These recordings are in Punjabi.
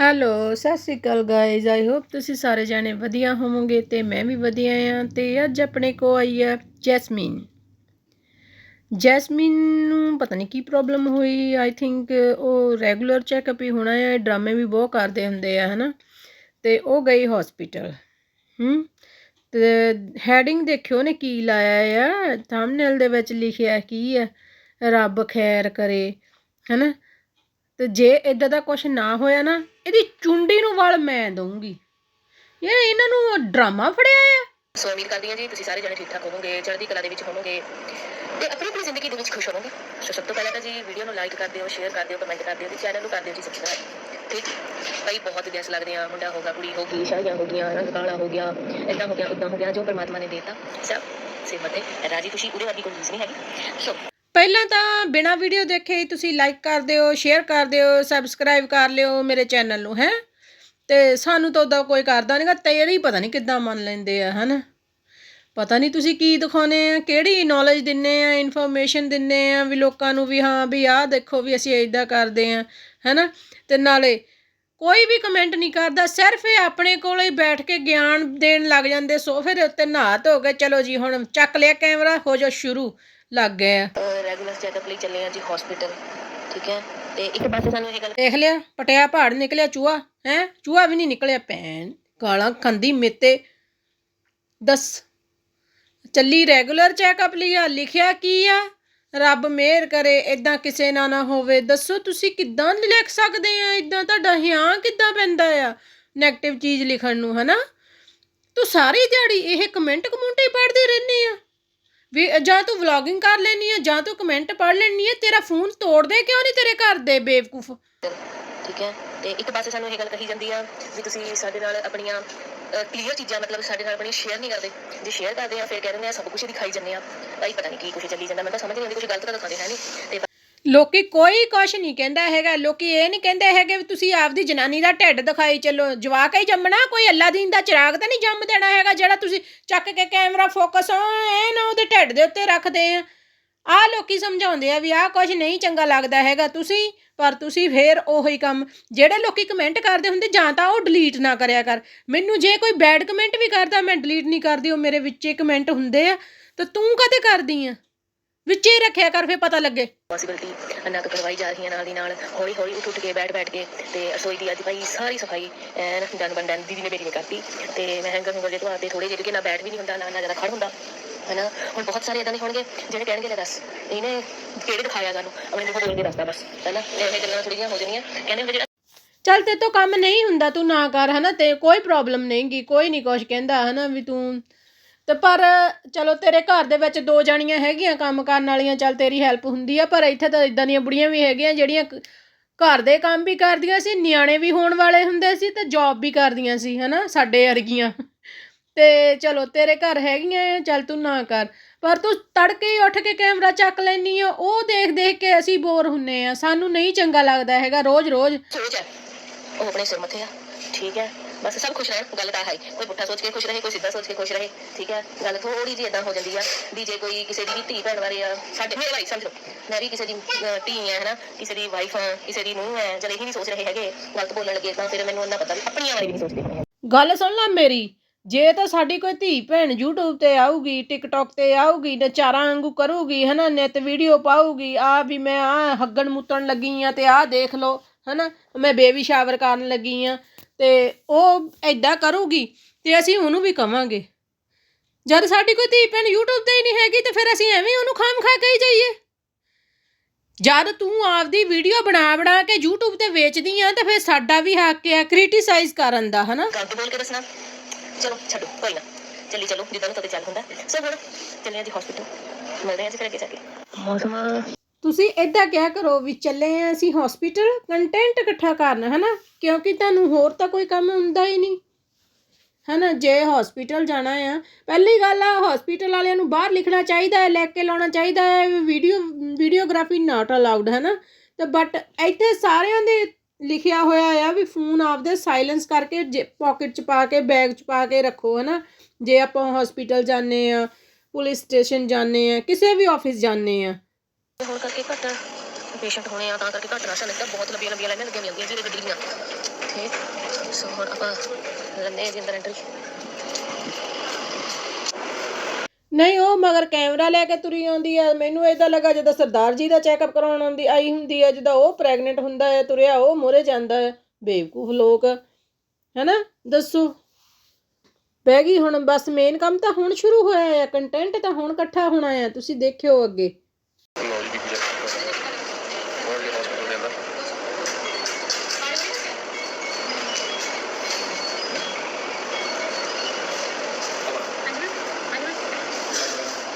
ਹੈਲੋ, ਸਤਿ ਸ਼੍ਰੀ ਅਕਾਲ ਗਾਇਜ਼ ਆਈ ਹੋਪ ਤੁਸੀਂ ਸਾਰੇ ਜਾਣੇ ਵਧੀਆ ਹੋਵੋਗੇ ਤੇ ਮੈਂ ਵੀ ਵਧੀਆ ਆ ਤੇ ਅੱਜ ਆਪਣੇ ਕੋ ਆਈ ਆ ਜੈਸਮੀਨ। ਜੈਸਮੀਨ ਨੂੰ ਪਤਾ ਨਹੀਂ ਕੀ ਪ੍ਰੋਬਲਮ ਹੋਈ ਆਈ ਥਿੰਕ ਉਹ ਰੈਗੂਲਰ ਚੈੱਕਅਪ ਹੀ ਹੋਣਾ ਹੈ, ਡਰਾਮੇ ਵੀ ਬਹੁਤ ਕਰਦੇ ਹੁੰਦੇ ਆ, ਹਨਾ? ਤੇ ਉਹ ਗਈ ਹਸਪੀਟਲ ਹੂੰ? ਤੇ ਹੈਡਿੰਗ ਦੇਖਿਓ ਨੇ ਕੀ ਲਾਇਆ ਆ ਥੰਬਨੇਲ ਦੇ ਵਿੱਚ ਲਿਖਿਆ ਕੀ ਹੈ ਰੱਬ ਖੈਰ ਕਰੇ, ਹਨਾ? ਤੇ ਜੇ ਇਦਾਂ ਦਾ ਕੁਝ ਨਾ ਹੋਇਆ ਨਾ ਇਹਦੀ ਚੁੰਡੀ ਨੂੰ ਵਾਲ ਮੈਂ ਦਊਂਗੀ। ਯਾਰ ਇਹਨਾਂ ਨੂੰ ਡਰਾਮਾ ਫੜਿਆ ਆ। ਸੋ ਉਮੀਦ ਕਰਦੀ ਹਾਂ ਜੀ, ਤੁਸੀਂ ਸਾਰੇ ਜਣੇ ਠੀਕ ਠਾਕ ਹੋਵੋਗੇ, ਚੜ੍ਹਦੀ ਕਲਾ ਦੇ ਵਿੱਚ ਹੋਵੋਗੇ ਤੇ ਆਪਣੀ ਆਪਣੀ ਜ਼ਿੰਦਗੀ ਦੇ ਵਿੱਚ ਖੁਸ਼ ਹੋਵੋਗੇ। ਸੋ ਸਭ ਤੋਂ ਪਹਿਲਾਂ ਤਾਂ ਜੀ ਵੀਡੀਓ ਨੂੰ ਲਾਈਕ ਕਰ ਦਿਓ ਸ਼ੇਅਰ ਕਰ ਦਿਓ ਕਮੈਂਟ ਕਰ ਦਿਓ ਤੇ ਚੈਨਲ ਨੂੰ ਕਰ ਦਿਓ ਜੀ ਸਬਸਕ੍ਰਾਈਬ ਠੀਕ? ਕਈ ਬਹੁਤ ਗੈਸ ਲੱਗਦੇ ਆ, ਮੁੰਡਾ ਹੋਗਾ ਕੁੜੀ ਹੋਗੀ ਸ਼ਾਹੀਆਂ ਹੋ ਗਈਆਂ, ਰੰਗ ਕਾਲਾ ਹੋ ਗਿਆ ਇਦਾਂ ਹੋ ਗਿਆ ਉਦਾਂ ਹੋ ਗਿਆ, ਜੋ ਪਰਮਾਤਮਾ ਨੇ ਦੇਤਾ, ਸਭ ਸਿਮਤ ਹੈ। ਰਾਜੀ ਖੁਸ਼ੀ ਉਹਦੇ ਵਰਗੀ ਕੋਈ ਚੀਜ਼ ਨਹੀਂ ਹੈਗੀ। ਸੋ ਪਹਿਲਾਂ ਤਾਂ ਬਿਨਾ ਵੀਡੀਓ ਦੇਖੇ ਹੀ ਤੁਸੀਂ ਲਾਈਕ ਕਰ ਦਿਓ ਸ਼ੇਅਰ ਕਰ ਦਿਓ ਸਬਸਕ੍ਰਾਈਬ ਕਰ ਲਿਓ ਮੇਰੇ ਚੈਨਲ ਨੂੰ, ਹੈ? ਤੇ ਸਾਨੂੰ ਤਾਂ ਉਹਦਾ ਕੋਈ ਕਰਦਾ ਨਹੀਂਗਾ ਤੇਰੇ ਹੀ ਪਤਾ ਨਹੀਂ ਕਿੱਦਾਂ ਮੰਨ ਲੈਂਦੇ ਆ, ਹਨਾ? ਪਤਾ ਨਹੀਂ ਤੁਸੀਂ ਕੀ ਦਿਖਾਉਨੇ ਆ, ਕਿਹੜੀ ਨੌਲੇਜ ਦਿੰਨੇ ਆ ਇਨਫੋਰਮੇਸ਼ਨ ਦਿੰਨੇ ਆ ਵੀ ਲੋਕਾਂ ਨੂੰ ਵੀ ਹਾਂ ਵੀ ਆਹ ਦੇਖੋ ਵੀ ਅਸੀਂ ਇਦਾਂ ਕਰਦੇ ਆ, ਹੈਨਾ? ਤੇ ਨਾਲੇ ਕੋਈ ਵੀ ਕਮੈਂਟ ਨਹੀਂ ਕਰਦਾ, ਸਿਰਫ ਇਹ ਆਪਣੇ ਕੋਲੇ ਹੀ ਬੈਠ ਕੇ ਗਿਆਨ ਦੇਣ ਲੱਗ ਜਾਂਦੇ ਸੋਫੇ ਦੇ ਉੱਤੇ, ਨਹਾ ਧੋ ਕੇ, ਚਲੋ ਜੀ ਹੁਣ ਚੱਕ ਲਿਆ ਕੈਮਰਾ ਹੋ ਜਾ ਸ਼ੁਰੂ। ਲੱਗ ਗਏ ਆ। ਰੈਗੂਲਰ ਚੈੱਕਅਪ ਲਈ ਚੱਲੇ ਆ ਜੀ ਹਸਪੀਟਲ ਠੀਕ ਹੈ? ਤੇ ਇੱਕ ਪਾਸੇ ਸਾਨੂੰ ਇਹ ਗੱਲ ਦੇਖ ਲਿਆ ਪਟਿਆ ਪਹਾੜ ਨਿਕਲਿਆ ਚੂਹਾ ਹੈ? ਚੂਹਾ ਵੀ ਨਹੀਂ ਨਿਕਲਿਆ ਭੈਣ। ਗਾਲਾਂ ਖੰਦੀ ਮੇਤੇ। ਦੱਸ। ਚੱਲੀ ਰੈਗੂਲਰ ਚੈੱਕਅਪ ਲਈ ਆ ਲਿਖਿਆ ਕੀ ਆ? ਰੱਬ ਮਿਹਰ ਕਰੇ ਇਦਾਂ ਕਿਸੇ ਨਾਲ ਨਾ ਹੋਵੇ। ਦੱਸੋ ਤੁਸੀਂ ਕਿੱਦਾਂ ਲਿਖ ਸਕਦੇ ਆ? ਇਦਾਂ ਤੁਹਾਡਾ ਹਿਆਂ ਕਿੱਦਾਂ ਪੈਂਦਾ ਆ? 네ਗੇਟਿਵ ਚੀਜ਼ ਲਿਖਣ ਨੂੰ ਹਨਾ? ਤੂੰ ਸਾਰੀ ਦਿਹਾੜੀ ਇਹ ਕਮੈਂਟ ਕਮੁੰਟੇ ਪੜ੍ਹਦੀ ਰਹਿੰਦੀ ਆ। ਵੀ ਜਾਂ ਤੂੰ ਵਲੌਗਿੰਗ ਕਰ ਲੈਣੀ ਆ, ਜਾਂ ਤੂੰ ਕਮੈਂਟ ਪੜ੍ਹ ਲੈਣੀ ਆ, ਤੇਰਾ ਫੋਨ ਤੋੜਦੇ ਕਿਉਂ ਨਹੀਂ ਤੇਰੇ ਘਰ ਦੇ ਬੇਵਕੂਫ? ਠੀਕ ਹੈ? ਤੇ ਇੱਕ ਪਾਸੇ ਸਾਨੂੰ ਇਹ ਗੱਲ ਕਹੀ ਜਾਂਦੀ ਆ ਵੀ ਤੁਸੀਂ ਸਾਡੇ ਨਾਲ ਆਪਣੀਆਂ ਕਲੀਅਰ ਚੀਜ਼ਾਂ, ਮਤਲਬ ਸਾਡੇ ਨਾਲ ਆਪਣੀ ਸ਼ੇਅਰ ਨਹੀਂ ਕਰਦੇ। ਜੇ ਸ਼ੇਅਰ ਕਰਦੇ ਆ, ਫਿਰ ਕਹਿੰਦੇ ਆ, ਸਭ ਕੁਝ ਦਿਖਾਈ ਜਾਂਦੇ ਆ। ਭਾਈ, ਪਤਾ ਨਹੀਂ ਕੀ ਕੁਝ ਚੱਲੀ ਜਾਂਦਾ ਮੈਂ ਤਾਂ ਸਮਝ ਨਹੀਂ ਆਉਂਦੀ ਕੁਝ ਗਲਤ ਤਾਂ ਦਿਖਾਉਂਦੇ ਹੈ ਨਹੀਂ ਤੇ ਲੋਕੀ ਕੋਈ ਕੁਛ ਨਹੀਂ ਕਹਿੰਦਾ ਹੈਗਾ। ਲੋਕੀ ਇਹ ਨਹੀਂ ਕਹਿੰਦੇ ਹੈਗੇ ਵੀ ਤੁਸੀਂ ਆਪਦੀ ਜਨਾਨੀ ਦਾ ਢਿੱਡ ਦਿਖਾਈ ਚੱਲੋ। ਜਵਾਕ ਹੀ ਜੰਮਣਾ, ਕੋਈ ਅੱਲਾ ਦੀਨ ਦਾ ਚਿਰਾਗ ਤਾਂ ਨਹੀਂ ਜੰਮ ਦੇਣਾ ਹੈਗਾ ਜਿਹੜਾ ਤੁਸੀਂ ਚੱਕ ਕੇ ਕੈਮਰਾ ਫੋਕਸ ਐ ਨਾ ਉਹਦੇ ਢਿੱਡ ਦੇ ਉੱਤੇ ਰੱਖਦੇ ਆ। ਆਹ ਲੋਕੀ ਸਮਝਾਉਂਦੇ ਆ ਵੀ ਆਹ ਕੁਝ ਨਹੀਂ ਚੰਗਾ ਲੱਗਦਾ ਹੈਗਾ ਤੁਸੀਂ, ਪਰ ਤੁਸੀਂ ਫੇਰ ਉਹੀ ਕੰਮ। ਜਿਹੜੇ ਲੋਕੀ ਕਮੈਂਟ ਕਰਦੇ ਹੁੰਦੇ, ਜਾਂ ਤਾਂ ਉਹ ਡਿਲੀਟ ਨਾ ਕਰਿਆ ਕਰ। ਮੈਨੂੰ ਜੇ ਕੋਈ ਬੈਡ ਕਮੈਂਟ ਵੀ ਕਰਦਾ, ਮੈਂ ਡਿਲੀਟ ਨਹੀਂ ਕਰਦੀ, ਉਹ ਮੇਰੇ ਵਿੱਚੇ ਕਮੈਂਟ ਹੁੰਦੇ ਆ। ਤਾਂ ਤੂੰ ਕਦੇ ਕਰਦੀ ਆ? ਵਿੱਚੇ ਹੀ ਰੱਖਿਆ ਕਰ ਫੇ ਪਤਾ ਲੱਗੇ। ਪੋਸਿਬਿਲਟੀ ਅੰਨਾ ਕਰਵਾਈ ਜਾ ਰਹੀ ਹੈ ਨਾਲ ਦੀ ਨਾਲ ਹੌਲੀ ਹੌਲੀ ਉੱਠ ਉੱਠ ਕੇ ਬੈਠ ਬੈਠ ਕੇ ਤੇ ਰਸੋਈ ਦੀ ਅੱਜ ਭਾਈ ਸਾਰੀ ਸਫ਼ਾਈ ਐਨ ਡਨ ਬੰਡਨ ਦੀਦੀ ਨੇ ਮੇਰੀ ਨੇ ਕਰਤੀ। ਤੇ ਮੈਂ ਹੈਂਗਰ ਹੁੰਗਰ ਜੇ ਤੋਂ ਆਤੇ ਥੋੜੇ ਜਿਹੇ ਕਿ ਨਾ ਬੈਠ ਵੀ ਨਹੀਂ ਹੁੰਦਾ ਨਾ ਨਾ ਜ਼ਿਆਦਾ ਖੜ ਹੁੰਦਾ ਹਨਾ? ਹੁਣ ਬਹੁਤ ਸਾਰੇ ਇਦਾਂ ਦੇ ਹੋਣਗੇ ਜਿਹੜੇ ਕਹਿਣਗੇ ਲੈ ਦੱਸ ਇਹਨੇ ਕਿਹੜੇ ਦਿਖਾਇਆ ਸਾਨੂੰ? ਆਪਣੇ ਨੂੰ ਬੋਲ ਕੇ ਦੱਸਦਾ ਬਸ ਹਨਾ? ਇਹ ਗੱਲਾਂ ਥੋੜੀਆਂ ਹੋ ਜਾਣੀਆਂ। ਕਹਿੰਦੇ ਹੁੰਦੇ ਜਿਹੜਾ ਚੱਲ ਤੇ ਤੋਂ ਕੰਮ ਨਹੀਂ ਹੁੰਦਾ ਤੂੰ ਨਾ ਕਰ ਹਨਾ? ਤੇ ਕੋਈ ਪ੍ਰੋਬਲਮ ਨਹੀਂਗੀ ਕੋਈ ਨਹੀਂ ਕੁਛ ਕਹਿੰਦਾ ਹਨਾ? ਵੀ ਤੂੰ ਤੇ ਪਰ ਚਲੋ ਤੇਰੇ ਘਰ ਦੇ ਵਿੱਚ ਦੋ ਜਣੀਆਂ ਹੈਗੀਆਂ ਕੰਮ ਕਰਨ ਵਾਲੀਆਂ ਚੱਲ ਤੇਰੀ ਹੈਲਪ ਹੁੰਦੀ ਆ ਪਰ ਇੱਥੇ ਤਾਂ ਇਦਾਂ ਦੀਆਂ ਬੁੜੀਆਂ ਵੀ ਹੈਗੀਆਂ ਜਿਹੜੀਆਂ ਕ- ਘਰ ਦੇ ਕੰਮ ਵੀ ਕਰਦੀਆਂ ਸੀ ਨਿਆਣੇ ਵੀ ਹੋਣ ਵਾਲੇ ਹੁੰਦੇ ਸੀ ਤੇ ਜੌਬ ਵੀ ਕਰਦੀਆਂ ਸੀ ਹਨਾ ਸਾਡੇ ਵਰਗੀਆਂ। ਤੇ ਚਲੋ ਤੇਰੇ ਘਰ ਹੈਗੀਆਂ ਆ, ਚੱਲ ਤੂੰ ਨਾ ਕਰ। ਪਰ ਤੂੰ ਤੜਕੇ ਹੀ ਉੱਠ ਕੇ ਕੈਮਰਾ ਚੱਕ ਲੈਨੀ ਆ ਉਹ ਦੇਖ ਦੇਖ ਕੇ ਅਸੀਂ ਬੋਰ ਹੁੰਨੇ ਆ। ਸਾਨੂੰ ਨਹੀਂ ਚੰਗਾ ਲੱਗਦਾ ਹੈਗਾ ਰੋਜ਼-ਰੋਜ਼। ਸੋਚ ਉਹ ਆਪਣੇ ਸਿਰ ਮੱਥੇ ਆ। ਠੀਕ ਹੈ। ਬਸ ਸਭ ਖੁਸ਼ ਰਹਿਣ, ਗੱਲ ਤਾਂ ਹੈ ਕੋਈ ਪੁੱਠਾ ਸੋਚ ਕੇ ਖੁਸ਼ ਰਹੇ, ਕੋਈ ਸਿੱਧਾ ਸੋਚ ਕੇ ਖੁਸ਼ ਰਹੇ, ਠੀਕ ਹੈ? ਗੱਲ ਥੋੜੀ ਜਿਹੀ ਇਦਾਂ ਹੋ ਜਾਂਦੀ ਆ ਵੀ ਜੇ ਕੋਈ ਕਿਸੇ ਦੀ ਵੀ ਧੀ ਭੈਣ ਬਾਰੇ ਆ, ਸਾਡੇ ਮੇਰੇ ਭਾਈ ਸਮਝੋ ਮੈਂ ਵੀ ਕਿਸੇ ਦੀ ਧੀ ਆ, ਹਨਾ? ਕਿਸੇ ਦੀ ਵਾਈਫ ਆ, ਕਿਸੇ ਦੀ ਨੂੰਹ ਹੈ ਜਦ ਇਹੀ ਨਹੀਂ ਸੋਚ ਰਹੇ ਹੈਗੇ, ਗਲਤ ਬੋਲਣ ਲੱਗੇ ਤਾਂ ਫਿਰ ਮੈਨੂੰ ਉਹਨਾਂ ਪਤਾ ਵੀ ਆਪਣੀਆਂ ਬਾਰੇ ਵੀ ਨਹੀਂ ਸੋਚਦੇ ਹੋਣੇ ਗੱਲ ਸੁਣ ਲੈ ਮੇਰੀ, ਜੇ ਤਾਂ ਸਾਡੀ ਕੋਈ ਧੀ ਭੈਣ YouTube ਤੇ ਆਊਗੀ, TikTok ਤੇ ਆਊਗੀ ਨਚਾਰਾਂ ਵਾਂਗੂ ਕਰੂਗੀ, ਹਨਾ? ਨਿਤ ਵੀਡੀਓ ਪਾਊਗੀ, ਆ ਵੀ ਮੈਂ, ਆ ਹੱਗਣ ਮੁੱਤਣ ਲੱਗੀ ਆ ਤੇ ਆਹ ਦੇਖ ਲਓ, ਹਨਾ? ਮੈਂ ਬੇਬੀ ਸ਼ਾਵਰ ਕਰਨ ਲੱਗੀ ਆ ਤੇ ਉਹ ਐਦਾਂ ਕਰੂਗੀ ਤੇ ਅਸੀਂ ਉਹਨੂੰ ਵੀ ਕਵਾਂਗੇ। ਜਦ ਸਾਡੀ ਕੋਈ ਧੀ ਭੈਣ YouTube ਤੇ ਹੀ ਨਹੀਂ ਹੈਗੀ ਤੇ ਫਿਰ ਅਸੀਂ ਐਵੇਂ ਉਹਨੂੰ ਖਾਮ ਖਾ ਕਹੀ ਜਾਈਏ। ਜਦ ਤੂੰ ਆਪਦੀ ਵੀਡੀਓ ਬਣਾ ਬਣਾ ਕੇ YouTube ਤੇ ਵੇਚਦੀ ਆ ਤੇ ਫਿਰ ਸਾਡਾ ਵੀ ਹੱਕ ਆ ਕ੍ਰਿਟਿਸਾਈਜ਼ ਕਰਨ ਦਾ ਹਨਾ? ਗਲਤ ਬੋਲ ਕੇ ਦੱਸਣਾ। ਚਲੋ ਛੱਡੋ ਕੋਈ ਨਾ। ਚੱਲੀ ਚਲੋ ਜਿੱਦਾਂ ਨੂੰ ਤੁਹਾਡੇ ਚੱਲ ਹੁੰਦਾ। ਸੋ ਹੁਣ ਚੱਲੇ ਆ ਜੀ ਹਸਪੀਟਲ ਮਿਲਦੇ ਆ ਜੀ ਫਿਰ ਅੱਗੇ ਜਾ ਕੇ। ਮੌਸਮ ਤੁਸੀਂ ਇਦਾਂ ਕਿਹਾ ਕਰੋ ਵੀ ਚੱਲੇ ਆ ਅਸੀਂ ਹਸਪੀਟਲ ਕੰਟੈਂਟ ਇਕੱਠਾ ਕਰਨ, ਹਨਾ? ਕਿਉਂਕਿ ਤੁਹਾਨੂੰ ਹੋਰ ਤਾਂ ਕੋਈ ਕੰਮ ਹੁੰਦਾ ਹੀ ਨਹੀਂ। ਹਨਾ? ਜੇ ਹਸਪੀਟਲ ਜਾਣਾ ਆ, ਪਹਿਲੀ ਗੱਲ ਆ ਹਸਪੀਟਲ ਵਾਲਿਆਂ ਨੂੰ ਬਾਹਰ ਲਿਖਣਾ ਚਾਹੀਦਾ ਹੈ, ਲੈ ਕੇ ਲਾਉਣਾ ਚਾਹੀਦਾ ਹੈ ਵੀਡੀਓ ਵੀਡੀਓਗ੍ਰਾਫੀ ਨਾਟ ਅਲਾਉਡ ਹਨਾ? ਤੇ ਬਟ ਇੱਥੇ ਸਾਰਿਆਂ ਦੇ ਲਿਖਿਆ ਹੋਇਆ ਆ ਵੀ ਫੋਨ ਆਪਦੇ ਸਾਇਲੈਂਸ ਕਰਕੇ ਪਾਕਟ 'ਚ ਪਾ ਕੇ ਬੈਗ 'ਚ ਪਾ ਕੇ ਰੱਖੋ, ਹਨਾ? ਜੇ ਆਪਾਂ ਹਸਪੀਟਲ ਜਾਂਦੇ ਆ ਪੁਲਿਸ ਸਟੇਸ਼ਨ ਜਾਂਦੇ ਆ, ਕਿਸੇ ਵੀ ਆਫਿਸ ਜਾਂਦੇ ਆ ਹੁਣ ਕਰਕੇ ਘੱਟ ਪੇਸ਼ੈਂਟ ਹੋਣੇ ਆ, ਤਾਂ ਕਰਕੇ ਘੱਟ ਰਸ਼ ਲੱਗਦਾ ਬਹੁਤ ਲੰਬੀਆਂ ਲੰਬੀਆਂ ਲਾਈਨਾਂ ਲੱਗੀਆਂ ਹੁੰਦੀਆਂ ਜਿਹੜੇ ਗੱਡੀ ਠੀਕ। ਸੋ ਹੁਣ ਆਪਾਂ ਲੰਨੇ ਆ ਜੀ ਅੰਦਰ ਐਂਟਰੀ ਨਹੀਂ, ਉਹ ਮਗਰ ਕੈਮਰਾ ਲੈ ਕੇ ਤੁਰੀ ਆਉਂਦੀ ਆ। ਮੈਨੂੰ ਇਦਾਂ ਲੱਗਾ ਜਿੱਦਾਂ ਸਰਦਾਰ ਜੀ ਦਾ ਚੈੱਕਅਪ ਕਰਾਉਣ ਆਉਂਦੀ, ਆਈ ਹੁੰਦੀ ਆ, ਜਿੱਦਾਂ ਉਹ ਪ੍ਰੈਗਨੈਂਟ ਹੁੰਦਾ ਹੈ ਤੁਰਿਆ, ਉਹ ਮੋਰੇ ਜਾਂਦਾ ਹੈ ਬੇਵਕੂਫ ਲੋਕ, ਹੈਨਾ? ਦੱਸੋ। ਬਹਿ ਗਈ ਹੁਣ, ਬਸ ਮੇਨ ਕੰਮ ਤਾਂ ਹੁਣ ਸ਼ੁਰੂ ਹੋਇਆ ਆ ਕੰਟੈਂਟ ਤਾਂ ਹੁਣ ਇਕੱਠਾ ਹੋਣਾ ਆ। ਤੁਸੀਂ ਦੇਖਿਓ ਅੱਗੇ ਲਓ ਜੀ ਬੀਬੀ ਜੀ ਹੋਰ ਜੀ ਹਸਪੀਟਲ ਦੇ ਅੰਦਰ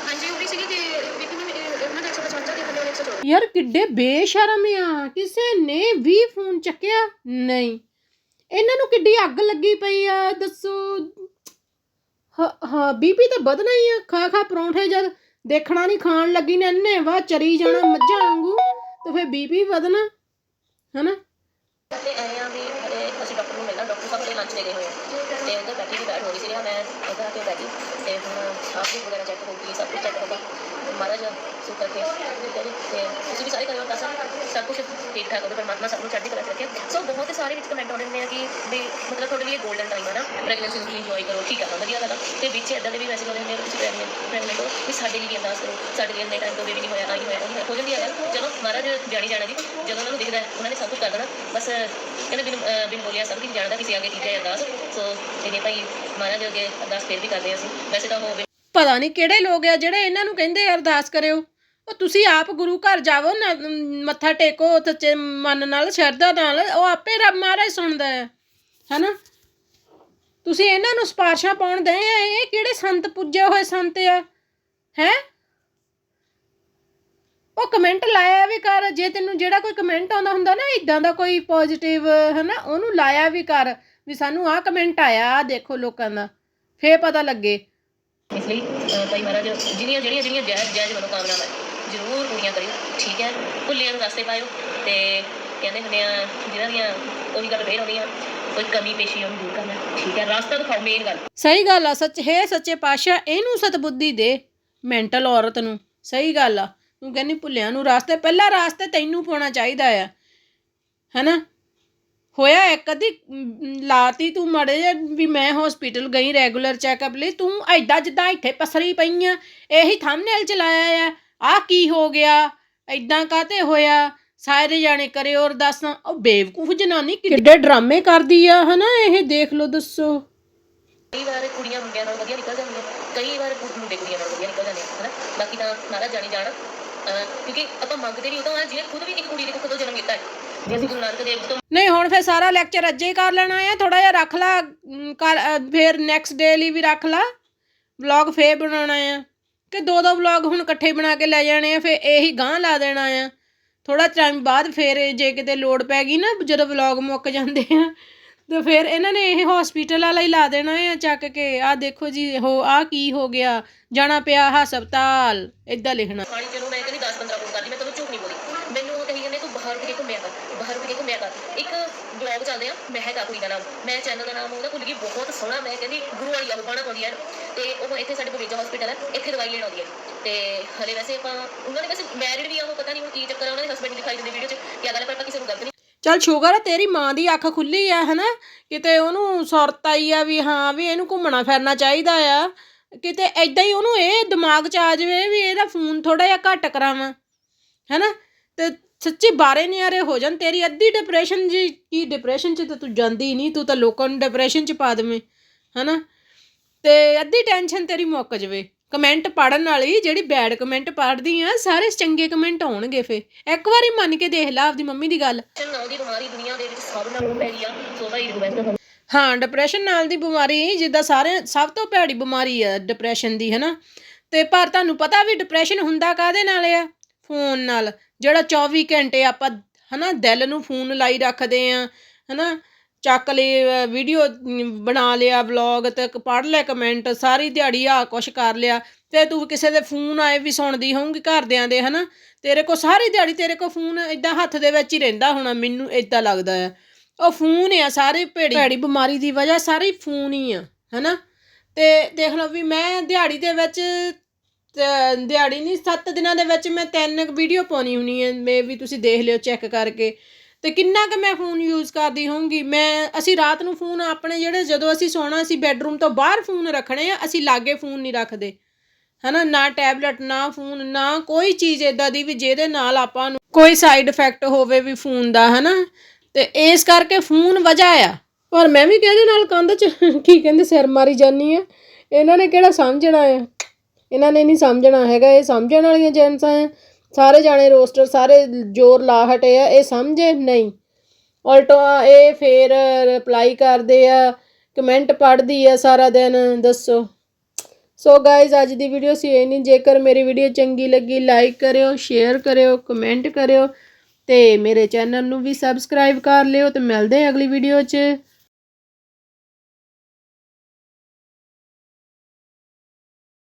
ਹਾਂਜੀ ਉਹ ਵੀ ਸੀਗੀ ਕਿ ਬੀਬੀ ਨੂੰ ਉਹਨਾਂ ਦਾ 155 ਦੇ ਬੰਦੇ 114 ਯਾਰ ਕਿੱਡੇ ਬੇਸ਼ਰਮ ਆ, ਕਿਸੇ ਨੇ ਵੀ ਫੋਨ ਚੱਕਿਆ ਨਹੀਂ। ਇਹਨਾਂ ਨੂੰ ਕਿੱਡੀ ਅੱਗ ਲੱਗੀ ਪਈ ਆ, ਦੱਸੋ। ਹਾਂ ਬੀਪੀ ਤਾਂ ਵਧਣਾ ਹੀ ਆ, ਖਾ ਖਾ ਪਰੌਂਠੇ ਜਦ ਦੇਖਣਾ ਨਹੀਂ, ਖਾਣ ਲੱਗੀ ਨੇ ਇੰਨੇ ਵਾ ਚਰੀ ਜਾਣਾ ਮੱਝਾਂ ਵਾਂਗੂ, ਤੇ ਫੇਰ ਬੀਪੀ ਵਧਣਾ, ਹਨਾ? ਤੇ ਐਂ ਵੀ ਅਸੀਂ ਡਾਕਟਰ ਨੂੰ ਮਿਲਣਾ, ਡਾਕਟਰ ਸਾਹਿਬ ਦੇ ਲੰਚ ਦੇ ਗਏ ਹੋਏ। ਤੇ ਉਧਰ ਬੈਠੀ ਦੀ ਬੈਠ ਹੋ ਰਹੀ ਸੀ, ਮੈਂ ਇੱਧਰ ਆ ਬੈਠੀ, ਤੇ ਹੁਣ ਸਾਹ ਵੀ ਵਗੈਰਾ ਚੈੱਕ ਹੋ ਗਈ, ਸਭ ਕੁਝ ਚੈੱਕ ਹੋਗਾ ਮਹਾਰਾਜ ਸੁਖ ਕਰਕੇ ਠੀਕ ਹੈ ਜੀ ਤੇ ਤੁਸੀਂ ਵੀ ਸਾਰੇ ਕਰਿਓ ਤਾਂ ਸਭ ਕੁਝ ਠੀਕ ਠਾਕ ਹੋਵੇ ਪਰਮਾਤਮਾ ਸਭ ਨੂੰ ਚੜ੍ਹਦੀ ਕਲਾ 'ਚ ਰੱਖੇ। ਸੋ ਬਹੁਤ ਸਾਰੇ ਵਿੱਚ ਕਮੈਂਟ ਆਉਂਦੇ ਨੇ ਆ ਕਿ ਵੀ ਮਤਲਬ ਤੁਹਾਡੇ ਲਈ ਗੋਲਡਨ ਟਾਈਮ ਹੈ ਨਾ ਪ੍ਰੈਗਨੈਂਸੀ ਨੂੰ ਇੰਜੋਏ ਕਰੋ, ਠੀਕ ਹੈ ਵਧੀਆ ਗੱਲ ਆ। ਤੇ ਵਿੱਚ ਇਦਾਂ ਦੇ ਵੀ ਮੈਸੇਜ ਆਉਂਦੇ ਹੁੰਦੇ ਤੁਸੀਂ ਪ੍ਰੈਗਨੈਂਟ ਪ੍ਰੈਗਨੈਂਟ ਹੋ, ਵੀ ਸਾਡੇ ਲਈ ਅਰਦਾਸ ਕਰੋ, ਸਾਡੇ ਲਈ ਇੰਨੇ ਟਾਈਮ ਤੋਂ ਬੇਬੀ ਨਹੀਂ ਹੋਇਆ ਨਾ ਹੀ ਹੋਇਆ ਨਹੀਂ ਹੋਇਆ। ਹੋ ਜਾਂਦੀ ਹੈ ਗੱਲ। ਚਲੋ, ਮਹਾਰਾਜ ਜਾਣੀ ਜਾਣਾ ਜੀ, ਜਦੋਂ ਉਹਨਾਂ ਨੂੰ ਦਿਖਦਾ ਉਹਨਾਂ ਨੇ ਸਭ ਕੁਝ ਕਰ ਦੇਣਾ। ਬਸ, ਕਹਿੰਦੇ ਬਿਨ, ਅਹ ਬਿਨ ਬੋਲਿਆ ਸਭ ਕੁਝ ਜਾਣਦਾ ਕਿਸੇ ਅੱਗੇ ਕੀ ਹੈ ਅਰਦਾਸ। ਸੋ ਇਹਦੇ ਭਾਈ ਮਹਾਰਾਜ ਅੱਗੇ ਅਰਦਾਸ ਫਿਰ ਵੀ ਕਰਦੇ ਹਾਂ ਅਸੀਂ। ਵੈਸੇ ਤਾਂ ਉਹ ਪਤਾ ਨਹੀਂ ਕਿਹੜੇ ਲੋਕ ਆ ਜਿਹੜੇ ਇਹਨਾਂ ਨੂੰ ਕਹਿੰਦੇ ਆ ਅਰਦਾਸ ਕਰਿਓ। ਉਹ ਤੁਸੀਂ ਆਪ ਗੁਰੂ ਘਰ ਜਾਵੋ ਨਾ ਅਮ, ਮੱਥਾ ਟੇਕੋ ਸੱਚੇ ਮਨ ਨਾਲ ਸ਼ਰਧਾ ਨਾਲ ਉਹ ਆਪੇ ਰੱਬ ਮਹਾਰਾਜ ਸੁਣਦਾ ਹੈ ਹੈਨਾ? ਤੁਸੀਂ ਇਹਨਾਂ ਨੂੰ ਸਿਫਾਰਸ਼ਾਂ ਪਾਉਣ ਦੇ ਆ ਇਹ ਕਿਹੜੇ ਸੰਤ ਪੁੱਜੇ ਹੋਏ ਸੰਤ ਆ? ਹੈ? ਉਹ ਕਮੈਂਟ ਲਾਇਆ ਵੀ ਕਰ ਜੇ ਤੈਨੂੰ ਜਿਹੜਾ ਕੋਈ ਕਮੈਂਟ ਆਉਂਦਾ ਹੁੰਦਾ ਨਾ ਇਦਾਂ ਦਾ ਕੋਈ ਪੋਜ਼ਿਟਿਵ ਹੈਨਾ ਉਹਨੂੰ ਲਾਇਆ ਵੀ ਕਰ ਵੀ ਸਾਨੂੰ ਆਹ ਕਮੈਂਟ ਆਇਆ ਆਹ ਦੇਖੋ ਲੋਕਾਂ ਦਾ ਫੇਰ ਪਤਾ ਲੱਗੇ। ਇਸ ਲਈ ਭਾਈ ਮਹਾਰਾਜ ਜਿਹੜੀਆਂ ਜਿਹੜੀਆਂ ਜਿਹੜੀਆਂ ਜਾਇਜ਼ ਜਾਇਜ਼ ਮਨੋਕਾਮਨਾਵਾਂ ਜ਼ਰੂਰ ਪੂਰੀਆਂ ਕਰਿਓ, ਠੀਕ ਹੈ? ਭੁੱਲਿਆਂ ਨੂੰ ਰਸਤੇ ਪਾਇਓ ਤੇ ਕਹਿੰਦੇ ਹੁੰਦੇ ਆ ਜਿਹਨਾਂ ਦੀਆਂ ਉਹੀ ਗੱਲ ਫੇਰ ਆਉਂਦੀ ਕੋਈ ਕਮੀ ਪੇਸ਼ੀ ਉਹਨੂੰ ਦੂਰ ਕਰਨਾ, ਠੀਕ ਹੈ? ਰਸਤਾ ਦਿਖਾਓ ਮੇਨ ਗੱਲ। ਸਹੀ ਗੱਲ ਆ, ਸੱਚ, ਹੈ ਸੱਚੇ ਪਾਤਸ਼ਾਹ, ਇਹਨੂੰ ਸਤਬੁੱਧੀ ਦੇ ਮੈਂਟਲ ਔਰਤ ਨੂੰ, ਸਹੀ ਗੱਲ ਆ। ਤੂੰ ਕਹਿੰਦੀ ਭੁੱਲਿਆਂ ਨੂੰ ਰਾਸਤੇ, ਪਹਿਲਾ ਰਾਸਤੇ ਤੈਨੂੰ ਪਾਉਣਾ ਚਾਹੀਦਾ ਆ, ਹੈਨਾ? ਹੋਇਆ ਇੱਕ ਅੱਧੀ ਲਾਤੀ ਤੂੰ ਮੜੇ ਜੇ ਵੀ ਮੈਂ ਹਸਪੀਟਲ ਗਈ ਰੈਗੂਲਰ ਚੈੱਕਅਪ ਲਈ ਤੂੰ ਐਦਾਂ ਜਿੱਦਾਂ ਇੱਥੇ ਪਸਰੀ ਪਈ ਆ ਇਹੀ ਥੰਬਨੇਲ ਚ ਲਾਇਆ ਆ ਆ ਕੀ ਹੋ ਗਿਆ ਐਦਾਂ ਕਾਤੇ ਹੋਇਆ ਸਾਰੇ ਜਾਣੇ ਕਰਿਓ ਅਰਦਾਸਾਂ ਉਹ ਬੇਵਕੂਫ ਜਨਾਨੀ ਕਿੱਡੇ ਡਰਾਮੇ ਕਰਦੀ ਆ ਹਨਾ ਇਹ ਦੇਖ ਲਓ ਦੱਸੋ। ਕਈ ਵਾਰ ਕੁੜੀਆਂ ਮੁੰਡਿਆਂ ਨਾਲ ਵਧੀਆ ਨਿਕਲ ਜਾਂਦੀਆਂ ਕਈ ਵਾਰ ਮੁੰਡੇ ਕੁੜੀਆਂ ਨਾਲ ਵਧੀਆ ਨਿਕਲ ਜਾਂਦੇ ਹਨਾ ਬਾਕੀ ਤਾਂ ਨਾਰਾ ਜਾਣੀ ਜਾਣ ਕਿਉਂਕਿ ਆਪਾਂ ਮੰਗਦੇ ਵੀ ਉਹ ਤਾਂ ਜਿਹਨੇ ਖੁਦ ਵੀ ਇੱਕ ਕੁੜੀ ਦੇ ਤੋਂ ਜਨਮ ਲਿੱਤਾ ਹੈ। ਜੇ ਅਸੀਂ ਗੁਰੂ ਨਾਨਕ ਦੇਵ ਤੋਂ ਨਹੀਂ ਹੁਣ ਫੇਰ ਸਾਰਾ ਲੈਕਚਰ ਅੱਜੇ ਹੀ ਕਰ ਲੈਣਾ ਆ। ਥੋੜਾ ਜਿਹਾ ਰੱਖ ਲਾ ਅਮ, ਕਰ ਅ, ਫੇਰ ਨੈਕਸਟ ਡੇ ਲਈ ਵੀ ਰੱਖ ਲਾ। ਵਲੌਗ ਫੇਰ ਬਣਾਉਣਾ ਆ। ਕਿ ਦੋ ਦੋ ਵਲੌਗ ਹੁਣ ਇਕੱਠੇ ਬਣਾ ਕੇ ਲੈ ਜਾਣੇ ਆ ਫੇਰ ਇਹੀ ਗਾਂ ਲਾ ਦੇਣਾ ਆ। ਥੋੜਾ ਟਾਈਮ ਬਾਅਦ ਫਿਰ ਇਹ ਜੇ ਕਿਤੇ ਲੋੜ ਪੈ ਗਈ ਨਾ ਜਦੋਂ ਵਲੌਗ ਮੁੱਕ ਜਾਂਦੇ ਆ ਤੇ ਫਿਰ ਇਹਨਾਂ ਨੇ ਇਹ ਹਸਪੀਟਲ ਵਾਲਾ ਹੀ ਲਾ ਦੇਣਾ ਆ ਚੱਕ ਕੇ। ਆ ਦੇਖੋ ਜੀ ਹੋ ਆ ਕੀ ਹੋ ਗਿਆ। ਜਾਣਾ ਪਿਆ ਹਸਪਤਾਲ। ਇਦਾਂ ਲਿਖਣਾ। ਪਾਣੀ ਚਲੋ ਮੈਂ ਕਹਿੰਦੀ 10 15 ਫੋਨ ਕਰਦੀ ਮੈਂ ਤੁਹਾਨੂੰ ਝੂਠ ਨਹੀਂ ਬੋਲੀ ਮੈਨੂੰ ਉਹ ਕਹੀ ਜਾਂਦੇ ਤੂੰ ਬਾਹਰ ਕਿਤੇ ਘੁੰਮਿਆ ਕਰ ਬਾਹਰ ਕਿਤੇ ਘੁੰਮਿਆ ਕਰ ਇੱਕ ਬਲੌਗ ਚੱਲਦੇ ਆ ਮਹਿਕ ਆ ਕੁੜੀ ਦਾ ਨਾਮ। ਮੈਂ ਚੈਨਲ ਦਾ ਨਾਮ ਉਹਦਾ ਭੁੱਲ ਬਹੁਤ ਸੋਹਣਾ, ਮੈਂ ਕਹਿੰਦੀ ਗੁਰੂ ਵਾਲੀ ਆ ਬਾਣਾ ਪਾਉਂਦੀ ਹੈ ਤੇ ਉਹ ਇੱਥੇ ਸਾਡੇ ਬਗੀਚਾ ਹਸਪੀਟਲ ਹੈ ਇੱਥੇ ਦਵਾਈ ਲੈਣ ਆਉਂਦੀ ਹੈ ਤੇ ਹਲੇ ਵੈਸੇ ਆਪਾਂ, ਉਹਨਾਂ ਨੇ ਵੈਸੇ ਮੈਰਿਡ ਵੀ ਆ, ਉਹ ਪਤਾ ਨਹੀਂ ਹੁਣ ਕੀ ਚੱਕਰ ਆ, ਉਹਨਾਂ ਦੇ ਹਸਬੰਡ ਦਿਖਾਈ ਦਿੰਦੇ ਵੀਡੀਓ 'ਚ। ਕੀ ਗੱਲ ਹੈ ਪਰ ਆਪਾਂ ਕਿਸੇ ਨੂੰ ਗਲਤ ਨਹੀਂ ਚੱਲ ਸ਼ੁਕਰ ਆ, ਤੇਰੀ ਮਾਂ ਦੀ ਅੱਖ ਖੁੱਲੀ ਆ, ਹਨਾ? ਕਿਤੇ ਉਹਨੂੰ ਸੁਰਤ ਆਈ ਆ ਵੀ ਹਾਂ, ਵੀ ਇਹਨੂੰ ਘੁੰਮਣਾ ਫਿਰਨਾ ਚਾਹੀਦਾ ਆ। ਕਿਤੇ ਐਦਾਂ ਹੀ ਉਹਨੂੰ ਇਹ ਦਿਮਾਗ 'ਚ ਆ ਜਾਵੇ ਵੀ ਇਹਦਾ ਫੋਨ ਥੋੜਾ ਜਿਹਾ ਘੱਟ ਕਰਾਵਾਂ, ਹਨਾ? ਤੇ ਸੱਚੀ ਬਾਰੇ ਨਿਆਰੇ ਹੋ ਜਾਣ ਤੇਰੀ ਅੱਧੀ ਡਿਪਰੈਸ਼ਨ ਜੀ ਕੀ ਡਿਪਰੈਸ਼ਨ 'ਚ ਤਾਂ ਤੂੰ ਜਾਂਦੀ ਨਹੀਂ ਤੂੰ ਤਾਂ ਲੋਕਾਂ ਨੂੰ ਡਿਪਰੈਸ਼ਨ 'ਚ ਪਾ ਦੇਵੇਂ ਹਨਾ? ਤੇ ਅੱਧੀ ਟੈਨਸ਼ਨ ਤੇਰੀ ਮੁੱਕ ਜਵੇ। ਕਮੈਂਟ ਪੜਨ ਵਾਲੀ ਜਿਹੜੀ ਬੈਡ ਕਮੈਂਟ ਪੜਦੀ ਆ ਸਾਰੇ ਚੰਗੇ ਕਮੈਂਟ ਆਉਣਗੇ ਫੇ ਇੱਕ ਵਾਰੀ ਮੰਨ ਕੇ ਦੇਖ ਲੈ ਆਪਦੀ ਮੰਮੀ ਦੀ ਗੱਲ। ਬਿਮਾਰੀ ਦੁਨੀਆ ਦੇ ਵਿੱਚ ਸਭ ਨਾਲੋਂ ਆ ਰਿਕਵੈਸਟ ਹਾਂ ਡਿਪਰੈਸ਼ਨ ਨਾਲ ਦੀ ਬਿਮਾਰੀ ਜਿੱਦਾਂ ਸਾਰੇ ਸਭ ਤੋਂ ਭੈੜੀ ਬਿਮਾਰੀ ਆ ਡਿਪਰੈਸ਼ਨ ਦੀ ਹਨਾ? ਤੇ ਪਰ ਤੁਹਾਨੂੰ ਪਤਾ ਵੀ ਡਿਪਰੈਸ਼ਨ ਹੁੰਦਾ ਕਾਦੇ ਨਾਲ ਆ? ਫੋਨ ਨਾਲ। ਜਿਹੜਾ 24 ਘੰਟੇ ਆਪਾਂ ਹਨਾ ਦਿਲ ਨੂੰ ਫੋਨ ਲਾਈ ਰੱਖਦੇ ਆ, ਹਨਾ, ਚੱਕ ਲਈ ਵੀਡੀਓ ਬਣਾ ਲਿਆ ਵਲੌਗ ਤੇ ਪੜ੍ਹ ਲਿਆ ਕਮੈਂਟ ਸਾਰੀ ਦਿਹਾੜੀ ਆ ਕੁਛ ਕਰ ਲਿਆ, ਤੇ ਤੂੰ ਕਿਸੇ ਦੇ ਫੋਨ ਆਏ ਵੀ ਸੁਣਦੀ ਹੋਊਗੀ ਘਰਦਿਆਂ ਦੇ, ਹਨਾ, ਤੇਰੇ ਕੋ ਸਾਰੀ ਦਿਹਾੜੀ ਤੇਰੇ ਕੋ ਫੋਨ ਇਦਾਂ ਹੱਥ ਦੇ ਵਿੱਚ ਹੀ ਰਹਿੰਦਾ ਹੋਣਾ, ਮੈਨੂੰ ਇਦਾਂ ਲੱਗਦਾ ਹੈ ਉਹ ਫੋਨ ਆ ਸਾਰੇ ਭੇੜੀ ਭੈੜੀ ਬਿਮਾਰੀ ਦੀ ਵਜ੍ਹਾ ਸਾਰੇ ਫੋਨ ਹੀ ਆ, ਹਨਾ। ਤੇ ਦੇਖ ਲਓ ਵੀ ਮੈਂ ਦਿਹਾੜੀ ਦੇ ਵਿੱਚ ਦਿਹਾੜੀ ਨਹੀਂ 7 ਦਿਨਾਂ ਦੇ ਵਿੱਚ ਮੈਂ ਤਿੰਨ ਵੀਡੀਓ ਪਾਉਣੀ ਹੁੰਨੀ ਹੈ ਮੇ ਵੀ ਤੁਸੀਂ ਦੇਖ ਲਿਓ ਚੈੱਕ ਕਰਕੇ। ਤੇ ਕਿੰਨਾ ਕੁ ਮੈਂ ਫੋਨ ਯੂਜ਼ ਕਰਦੀ ਹੋਊਂਗੀ? ਮੈਂ, ਅਸੀਂ ਰਾਤ ਨੂੰ ਫੋਨ ਆਪਣੇ ਜਿਹੜੇ ਜਦੋਂ ਅਸੀਂ ਸੌਣਾ ਸੀ ਬੈੱਡਰੂਮ ਤੋਂ ਬਾਹਰ ਫੋਨ ਰੱਖਣੇ ਆ, ਅਸੀਂ ਲਾਗੇ ਫੋਨ ਨਹੀਂ ਰੱਖਦੇ। ਹਨਾ, ਨਾ ਟੈਬਲੇਟ ਨਾ ਫੋਨ ਨਾ ਕੋਈ ਚੀਜ਼ ਇਦਾਂ ਦੀ ਵੀ ਜਿਹਦੇ ਨਾਲ ਆਪਾਂ ਨੂੰ ਕੋਈ ਸਾਈਡ ਇਫੈਕਟ ਹੋਵੇ ਵੀ ਫੋਨ ਦਾ, ਹਨਾ। ਤੇ ਇਸ ਕਰਕੇ ਫੋਨ ਵਜ੍ਹਾ ਆ। ਪਰ ਮੈਂ ਵੀ ਕਿਹਦੇ ਨਾਲ ਕੰਧ ਚ, ਕੀ ਕਹਿੰਦੇ, ਸਿਰ ਮਾਰੀ ਜਾਨੀ ਆ। ਇਹਨਾਂ ਨੇ ਕਿਹੜਾ ਸਮਝਣਾ ਆ? ਇਹਨਾਂ ਨੇ ਨਹੀਂ ਸਮਝਣਾ ਹੈਗਾ, ਇਹ ਸਮਝਣ ਵਾਲੀਆਂ ਜੈਂਟਸ ਆ, ਸਾਰੇ ਜਾਣੇ ਰੋਸਟਰ ਸਾਰੇ ਜ਼ੋਰ ਲਾ ਹਟੇ ਆ, ਇਹ ਸਮਝੇ? ਨਹੀਂ। ਉਲਟੋ ਇਹ ਫੇਰ ਰਿਪਲਾਈ ਕਰਦੇ ਆ ਕਮੈਂਟ ਪੜ੍ਹਦੀ ਆ ਸਾਰਾ ਦਿਨ, ਦੱਸੋ। ਸੋ ਗਾਇਜ਼ ਅੱਜ ਦੀ ਵੀਡੀਓ ਸੀ ਇਹ ਨਹੀਂ, ਜੇਕਰ ਮੇਰੀ ਵੀਡੀਓ ਚੰਗੀ ਲੱਗੀ ਲਾਈਕ ਕਰਿਓ ਸ਼ੇਅਰ ਕਰਿਓ ਕਮੈਂਟ ਕਰਿਓ, ਤੇ ਮੇਰੇ ਚੈਨਲ ਨੂੰ ਵੀ ਸਬਸਕ੍ਰਾਈਬ ਕਰ ਲਿਓ, ਤੇ ਮਿਲਦੇ ਹਾਂ ਅਗਲੀ ਵੀਡੀਓ 'ਚ।